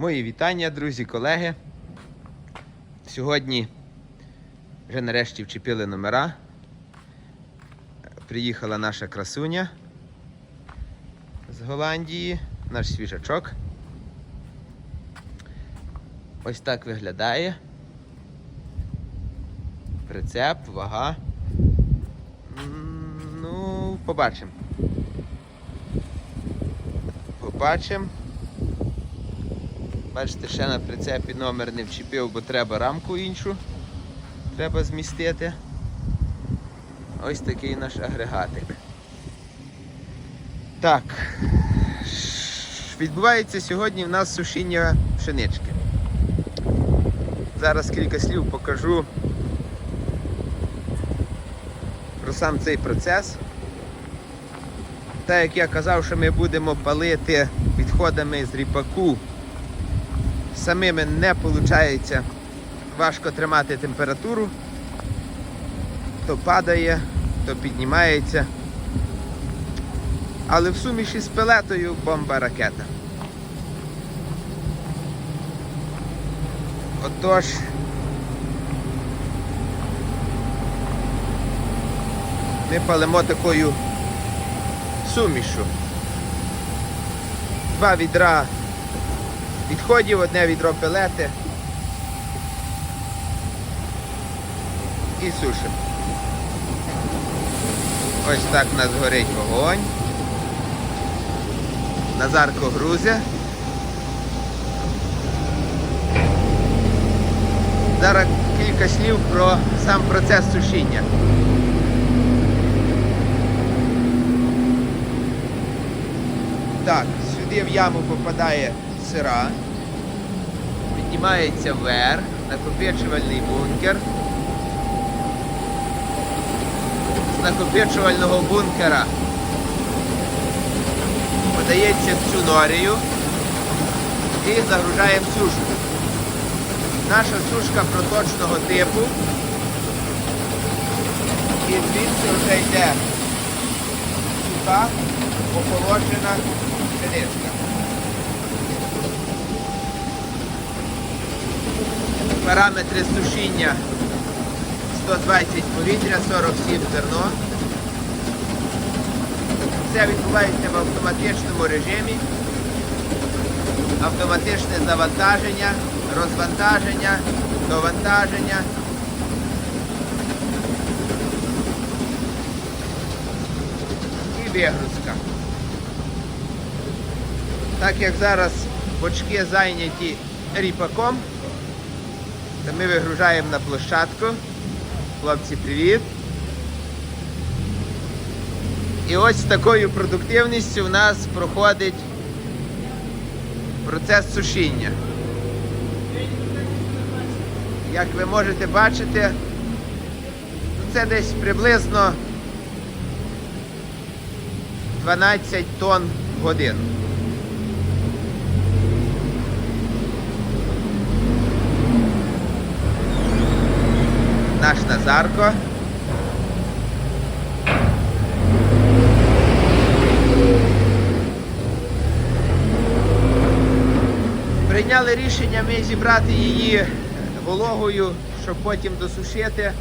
Мої вітання, друзі, колеги. Сьогодні вже нарешті вчепили номера. Приїхала наша красуня з Голландії, наш свіжачок. Ось так виглядає. Прицеп, вага. Ну, побачимо. Побачимо. Бачите, ще на прицепі номер не вчепив, бо треба рамку іншу. Треба змістити. Ось такий наш агрегатик. Так. Відбувається сьогодні в нас сушіння пшенички. Зараз кілька слів покажу про сам цей процес. Так як я казав, що ми будемо палити відходами з ріпаку самими не виходить важко тримати температуру, то падає, то піднімається. Але в суміші з пелетою бомба ракета. Отож, ми палимо такою сумішу. Два відра відходів, одне відро пелети і сушимо. Ось так у нас горить вогонь. Назарко грузе. Зараз кілька слів про сам процес сушіння. Так, сюди в яму попадає сира, піднімається вверх, накопичувальний бункер. З накопичувального бункера подається в цю норію і загружаємо сушку. Наша сушка проточного типу. І звідси вже йде суха, охолоджена пшеничка. Параметри сушіння 120 повітря, 47 зерно. Все відбувається в автоматичному режимі. Автоматичне завантаження, розвантаження, довантаження. І вигрузка. Так як зараз бочки зайняті ріпаком, то ми вигружаємо на площадку. Хлопці, привіт! І ось з такою продуктивністю в нас проходить процес сушіння. Як ви можете бачити, це десь приблизно 12 тонн в годину. Наш Назарко. Прийняли рішення ми зібрати її вологою, щоб потім досушити,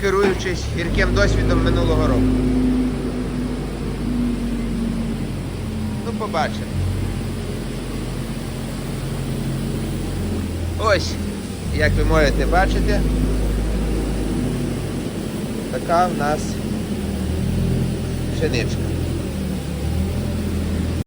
керуючись гірким досвідом минулого року. Ну, побачимо. Ось, як ви можете бачити, така в нас пшеничка.